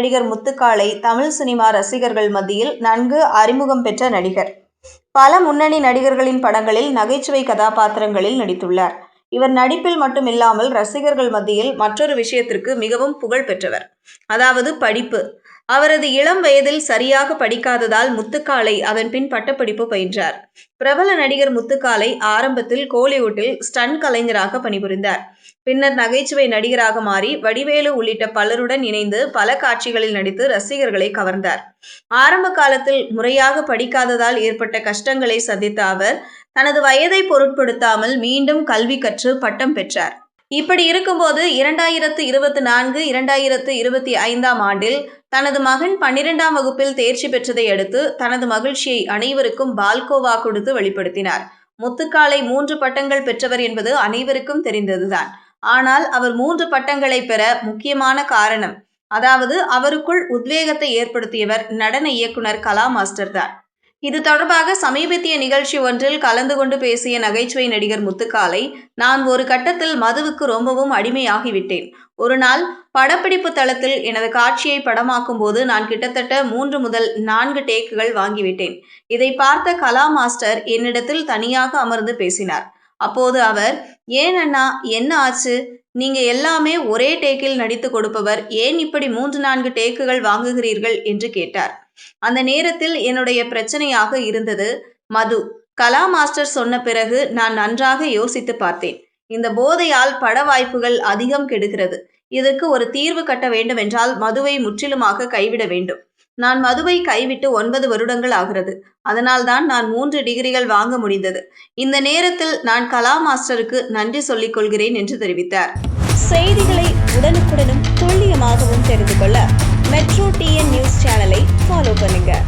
நடிகர் முத்துக்காளை தமிழ் சினிமா ரசிகர்கள் மத்தியில் நன்கு அறிமுகம் பெற்ற நடிகர். பல முன்னணி நடிகர்களின் படங்களில் நகைச்சுவை கதாபாத்திரங்களில் நடித்துள்ளார். இவர் நடிப்பில் மட்டுமில்லாமல் ரசிகர்கள் மத்தியில் மற்றொரு விஷயத்திற்கு மிகவும் புகழ் பெற்றவர். அதாவது படிப்பு. அவரது இளம் வயதில் சரியாக படிக்காததால் முத்துக்காலை அதன் பின் பட்டப்படிப்பு பயின்றார். பிரபல நடிகர் முத்துக்காலை ஆரம்பத்தில் கோலிவுட்டில் ஸ்டன் கலைஞராக பணிபுரிந்தார். பின்னர் நகைச்சுவை நடிகராக மாறி வடிவேலு உள்ளிட்ட பலருடன் இணைந்து பல காட்சிகளில் நடித்து ரசிகர்களை கவர்ந்தார். ஆரம்ப காலத்தில் முறையாக படிக்காததால் ஏற்பட்ட கஷ்டங்களை சந்தித்த அவர் தனது வயதை பொருட்படுத்தாமல் மீண்டும் கல்வி கற்று பட்டம் பெற்றார். இப்படி இருக்கும்போது இரண்டாயிரத்து இருபத்தி நான்கு இரண்டாயிரத்து இருபத்தி ஐந்தாம் ஆண்டில் தனது மகன் பன்னிரெண்டாம் வகுப்பில் தேர்ச்சி பெற்றதை அடுத்து தனது மகிழ்ச்சியை அனைவருக்கும் பால்கோவா கொடுத்து வெளிப்படுத்தினார். முத்துக்காலை மூன்று பட்டங்கள் பெற்றவர் என்பது அனைவருக்கும் தெரிந்ததுதான். ஆனால் அவர் மூன்று பட்டங்களை பெற முக்கியமான காரணம் அதாவது அவருக்குள் உத்வேகத்தை ஏற்படுத்தியவர் நடன இயக்குனர் கலா மாஸ்டர் தான். இது தொடர்பாக சமீபத்திய நிகழ்ச்சி ஒன்றில் கலந்து கொண்டு பேசிய நகைச்சுவை நடிகர் முத்துக்காலை நான் ஒரு கட்டத்தில் மதுவுக்கு ரொம்பவும் அடிமையாகிவிட்டேன். ஒரு நாள் படப்பிடிப்பு தளத்தில் எனது காட்சியை படமாக்கும் போது நான் கிட்டத்தட்ட மூன்று முதல் நான்கு டேக்குகள் வாங்கிவிட்டேன். இதை பார்த்த கலா மாஸ்டர் என்னிடத்தில் தனியாக அமர்ந்து பேசினார். அப்போது அவர் ஏன் அண்ணா என்ன ஆச்சு? நீங்க எல்லாமே ஒரே டேக்கில் நடித்து கொடுப்பவர். ஏன் இப்படி மூன்று நான்கு டேக்குகள் வாங்குகிறீர்கள்? என்று கேட்டார். அந்த நேரத்தில் என்னுடைய பிரச்சனையாக இருந்தது மது கலா மாஸ்டர் சொன்ன பிறகு நான் நன்றாக யோசித்து பார்த்தேன். இந்த போதையால் பட வாய்ப்புகள் அதிகம் கெடுகிறது இதற்கு ஒரு தீர்வு கட்ட வேண்டுமென்றால் மதுவை முற்றிலுமாக கைவிட வேண்டும். நான் மதுவை கைவிட்டு ஒன்பது வருடங்கள் ஆகிறது. அதனால்தான் நான் மூன்று டிகிரிகள் வாங்க முடிந்தது. இந்த நேரத்தில் நான் கலா மாஸ்டருக்கு நன்றி சொல்லிக் கொள்கிறேன் என்று தெரிவித்தார். செய்திகளை உடனுக்குடனும் துல்லியமாகவும் தெரிந்து கொள்ள மெட்ரோ டிஎன் நியூஸ் சேனலை ஃபாலோ பண்ணுங்கள்